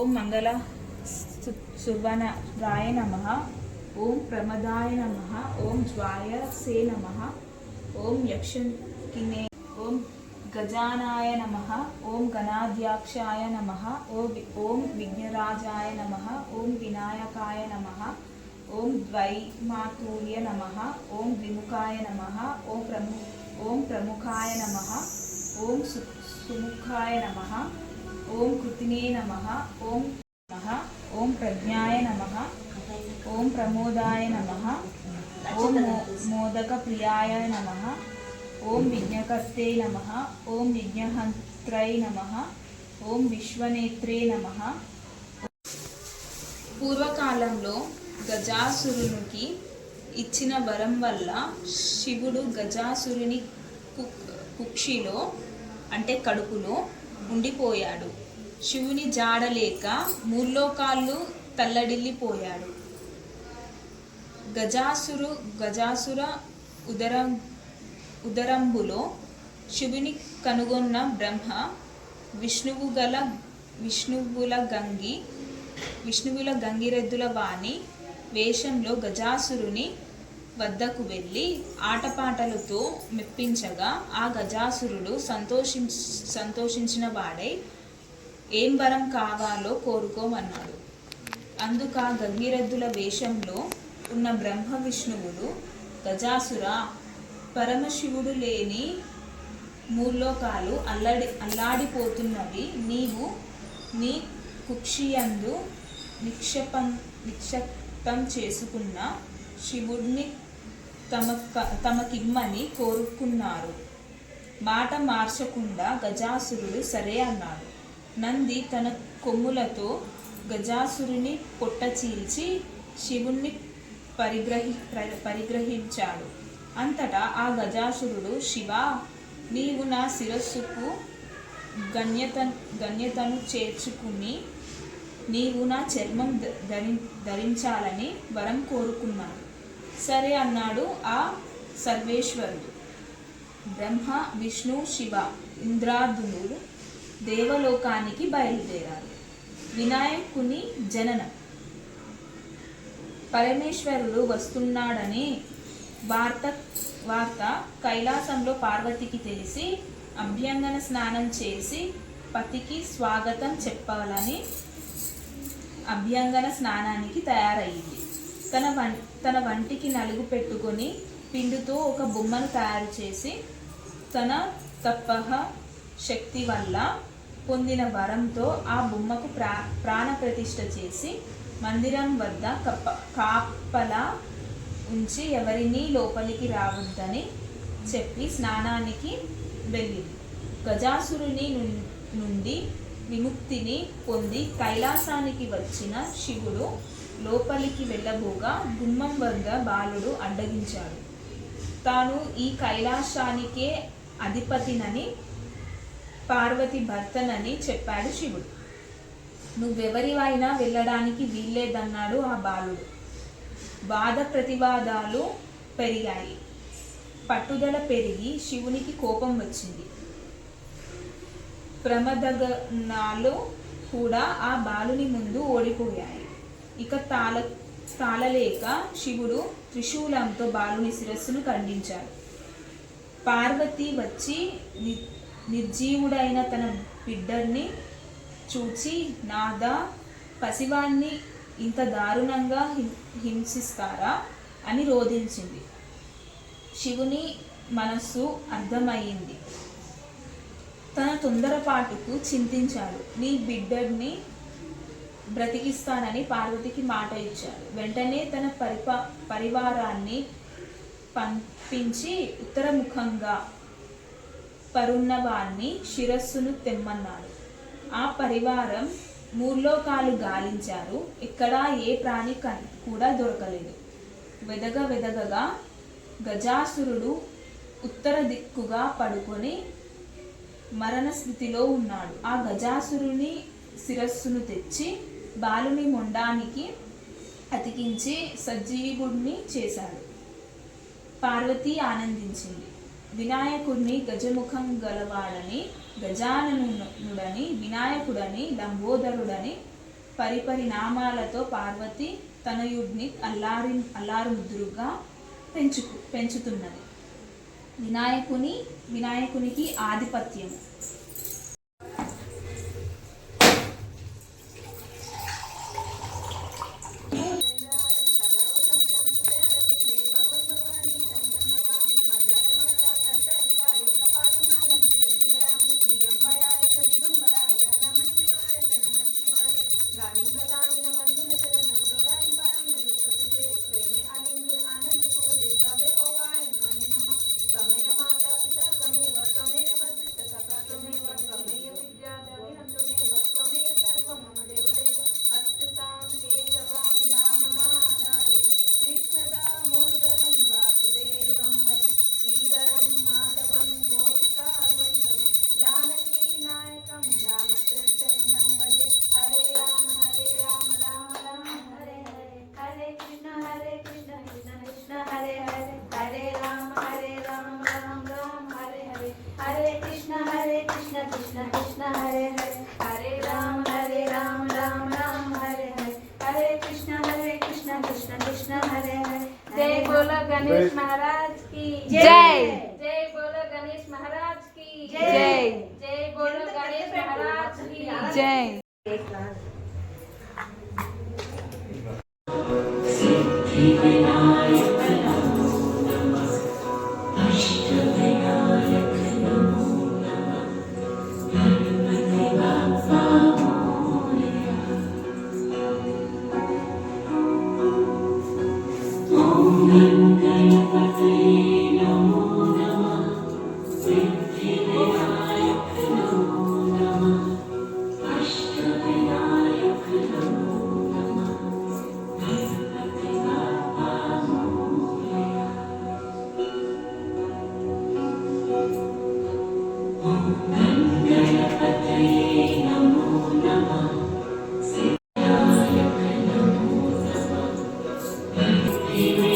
ఓం మంగళ సుర్వణరాయ నమ ఓం ప్రమదాయ నమ ఓం జ్వాయ సే నమ ఓం యక్షకినే ఓం గజానాయ నమ ఓం గణాధ్యాక్షాయ నమ ఓం విఘ్నరాజాయ నమ ఓం వినాయకాయ నమ ఓం ద్వైమాతూర్య నమ ఓం ద్విముఖాయ నమ ఓం ప్రము ఓం ప్రముఖాయ నమ ఓం సు సుముఖాయ నమ ఓం కృతినే నమ ఓం నమ ఓం ప్రజ్ఞాయ నమ ఓం ప్రమోదాయ నమ ఓం మో- మోదక ప్రియాయ నమ ఓం విజ్ఞకర్తే నమ ఓం విజ్ఞహంత్రై నమ ఓం విశ్వనేత్రే నమ. పూర్వకాలంలో గజాసురునికి ఇచ్చిన వరం వల్ల శివుడు గజాసురుని కుక్షిలో అంటే కడుపులో ఉండిపోయాడు. శివుని జాడలేక మూల్లోకాళ్ళు తల్లడిల్లిపోయాడు. గజాసురు గజాసుర ఉదరం ఉదరంబులో శివుని కనుగొన్న బ్రహ్మ విష్ణువు గల విష్ణువుల గంగి విష్ణువుల గంగిరెద్దుల వాణి వేషంలో గజాసురుని వద్దకు వెళ్ళి ఆటపాటలతో మెప్పించగా ఆ గజాసురుడు సంతోషించ సంతోషించిన వాడై ఏం వరం కావాలో కోరుకోమన్నాడు. అందుక గంగిరెద్దుల వేషంలో ఉన్న బ్రహ్మ విష్ణువులు గజాసుర పరమశివుడు లేని మూల్లోకాలు అల్లడి అల్లాడిపోతున్నవి. నీవు నీ కుక్షియందు నిక్షపం నిక్షిప్తం చేసుకున్న శివుడిని తమ తమకిమ్మని కోరుకున్నారు. మాట మార్చకుండా గజాసురుడు సరే అన్నాడు. నంది తన కొమ్ములతో గజాసురుని పొట్ట చీల్చి శివుణ్ణి పరిగ్రహి పరిగ్రహించాడు. అంతటా ఆ గజాసురుడు శివ నీవు నా శిరస్సుకు గణ్యత గణ్యతను చేర్చుకుని నీవు నా చర్మం ధరి ధరించాలని వరం కోరుకున్నాను సరే అన్నాడు ఆ సర్వేశ్వరుడు. బ్రహ్మ విష్ణు శివ ఇంద్రాదులు దేవలోకానికి బయలుదేరారు. వినాయకుని జననం. పరమేశ్వరుడు వస్తున్నాడని వార్త వార్త కైలాసంలో పార్వతికి తెలిసి అభ్యంగన స్నానం చేసి పతికి స్వాగతం చెప్పాలని అభ్యంగన స్నానానికి తయారయ్యింది. తన వం తన వంటికి నలుగు పెట్టుకొని పిండితో ఒక బొమ్మను తయారు చేసి తన తప్పహ శక్తి వల్ల పొందిన వరంతో ఆ బొమ్మకు ప్రా ప్రాణప్రతిష్ఠ చేసి మందిరం వద్ద కప్ప కాపలా ఉంచి ఎవరినీ లోపలికి రావద్దని చెప్పి స్నానానికి వెళ్ళింది. గజాసురుని నుండి విముక్తిని పొంది కైలాసానికి వచ్చిన శివుడు లోపలికి వెళ్ళబోగా గుమ్మం వద్ద బాలుడు అడ్డగించాడు. తాను ఈ కైలాసానికే అధిపతినని పార్వతి భర్తనని చెప్పాడు శివుడు. నువ్వెవరివైనా వెళ్ళడానికి వీల్లేదన్నాడు ఆ బాలుడు. వాద ప్రతివాదాలు పెరిగాయి. పట్టుదల పెరిగి శివునికి కోపం వచ్చింది. ప్రమదగనాలు కూడా ఆ బాలుని ముందు ఓడిపోయాయి. ఇక తాళ తాళలేక శివుడు త్రిశూలంతో బాలుని శిరస్సును ఖండించాడు. పార్వతి వచ్చి ని నిర్జీవుడైన తన బిడ్డర్ని చూచి నాదా పసివాణ్ణి ఇంత దారుణంగా హిం- హింసిస్తారా? అని రోధించింది. శివుని మనస్సు అర్థమయ్యింది. తన తొందరపాటుకు చింతించాడు. నీ బిడ్డర్ని బ్రతికిస్తానని పార్వతికి మాట ఇచ్చాడు వెంటనే తన పరిపా పరివారాన్ని పంపించి ఉత్తరముఖంగా పరున్న వారిని శిరస్సును తెమ్మన్నాడు. ఆ పరివారం మూర్లోకాలు గాలించారు. ఎక్కడా ఏ ప్రాణి కన్- కూడా దొరకలేదు. వెదగ వెదగగా గజాసురుడు ఉత్తర దిక్కుగా పడుకొని మరణ స్థితిలో ఉన్నాడు. ఆ గజాసురుని శిరస్సును తెచ్చి బాలుని మొండానికి అతికించి సజ్జీవుడిని చేశాడు. పార్వతి ఆనందించింది. వినాయకుడిని గజముఖం గలవాడని గజాననుడని వినాయకుడని లంబోదరుడని పరిపరి నామాలతో పార్వతి తనయుడిని అల్లారి అల్లారుద్రుగా పెంచుకు పెంచుతున్నది. వినాయకుని వినాయకునికి ఆధిపత్యం जय बोलो गणेश महाराज की। जय। जय। बोलो गणेश महाराज की। जय। जय। बोलो गणेश महाराज की। जय। सिद्धि विनायक you.